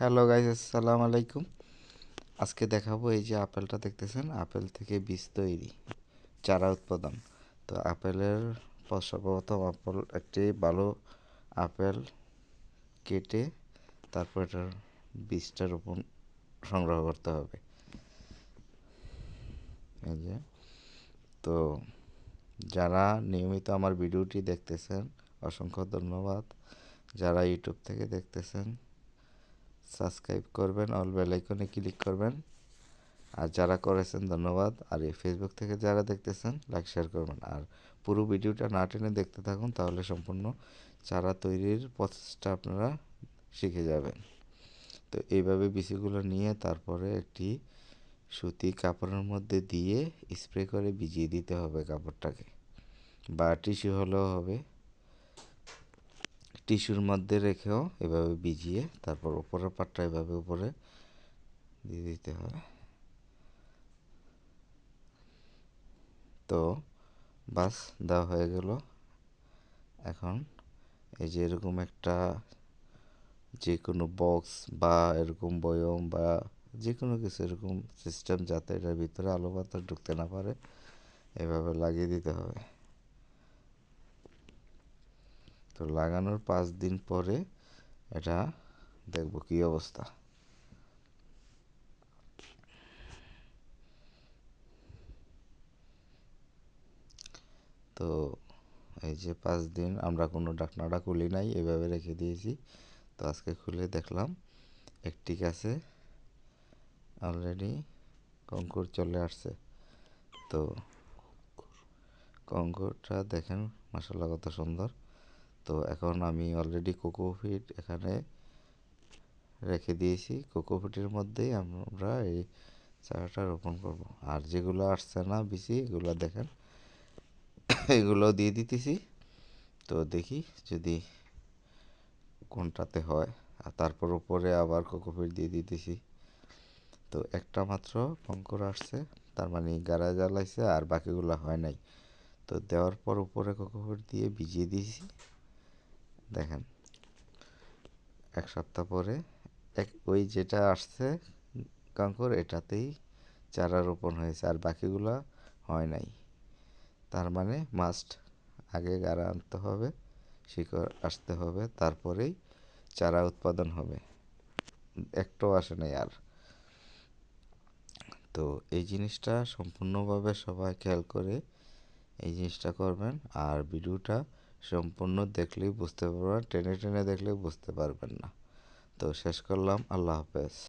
Hello guys আসসালামু আলাইকুম আজকে দেখাবো এই যে আপেলটা দেখতেছেন, আপেল থেকে বীজ তৈরি, চারা উৎপাদন। তো আপেলের সর্বপ্রথম আপেল, একটি ভালো আপেল কেটে তারপর এটার বীজটা রোপণ, সংগ্রহ করতে হবে। এই যে, তো যারা নিয়মিত আমার ভিডিওটি দেখতেছেন, অসংখ্য ধন্যবাদ। যারা ইউটিউব থেকে দেখতেছেন সাবস্ক্রাইব করবেন, অল বেল আইকনে ক্লিক করবেন। আর যারা করেছেন, ধন্যবাদ। আর এই ফেসবুক থেকে যারা দেখতেছেন লাইক শেয়ার করবেন। আর পুরো ভিডিওটা না টেনে দেখতে থাকুন, তাহলে সম্পূর্ণ চারা তৈরির প্রসেসটা আপনারা শিখে যাবেন। তো এইভাবে বিচিগুলো নিয়ে তারপরে একটি সুতি কাপড়ের মধ্যে দিয়ে স্প্রে করে ভিজিয়ে দিতে হবে কাপড়টাকে। বা টিস্যু হলেও হবে। টিস্যুর মধ্যে রেখেও এভাবে ভিজিয়ে তারপর উপরের পাটটা এভাবে উপরে দিয়ে দিতে হবে তো বাস, দেওয়া হয়ে গেল। এখন এই যে এরকম একটা যে কোনো বক্স বা এরকম বয়ম বা যে কোনো কিছু এরকম সিস্টেম যাতে এটার ভিতরে আলো বাতাস ঢুকতে না পারে, এভাবে লাগিয়ে দিতে হবে। তো লাগানোর পাঁচ দিন পরে এটা দেখব কি অবস্থা। তো এই যে পাঁচ দিন আমরা কোনো ডাকনাটা খুলি নাই, এভাবে রেখে দিয়েছি। তো আজকে খুলে দেখলাম, একটি গাছে অলরেডি কঙ্কুর চলে আসছে। তো কঙ্কুরটা দেখেন মাসাল্লাহ কত সুন্দর। তো এখন আমি অলরেডি কোকোফিট এখানে রেখে দিয়েছি। কোকোফিটের মধ্যেই আমরা এই চারাটা রোপণ করব। আর যেগুলো আসছে না বেশি, এগুলো দেখেন, এগুলো দিয়ে দিতেছি। তো দেখি যদি কোনটাতে হয়। আর তারপর উপরে আবার কোকোফিট দিয়ে দিতেছি। তো একটা মাত্র কঙ্কর আসছে, তার মানে গাড়া জ্বালাইছে আর বাকিগুলো হয় নাই। তো দেওয়ার পর উপরে কোকোফিট দিয়ে ভিজিয়ে দিয়েছি। দেখেন। এক সপ্তাহ পরে এক ওই যেটা আসছে, কাঙ্কর, এটাতেই চারা রোপণ হয়েছে, আর বাকিগুলো হয় নাই। তার মানে মাস্ট আগে গাড়া আনতে হবে, শিকড় আসতে হবে, তারপরেই চারা উৎপাদন হবে। একটাও আসে নাই আর। তো এই জিনিসটা সম্পূর্ণভাবে সবাই খেয়াল করে, এই জিনিসটা করবেন, আর ভিডিওটা সম্পূর্ণ দেখলেই বুঝতে পারবেন, টেনে টেনে দেখলেই বুঝতে পারবেন না। তো শেষ করলাম, আল্লাহ হাফেজ।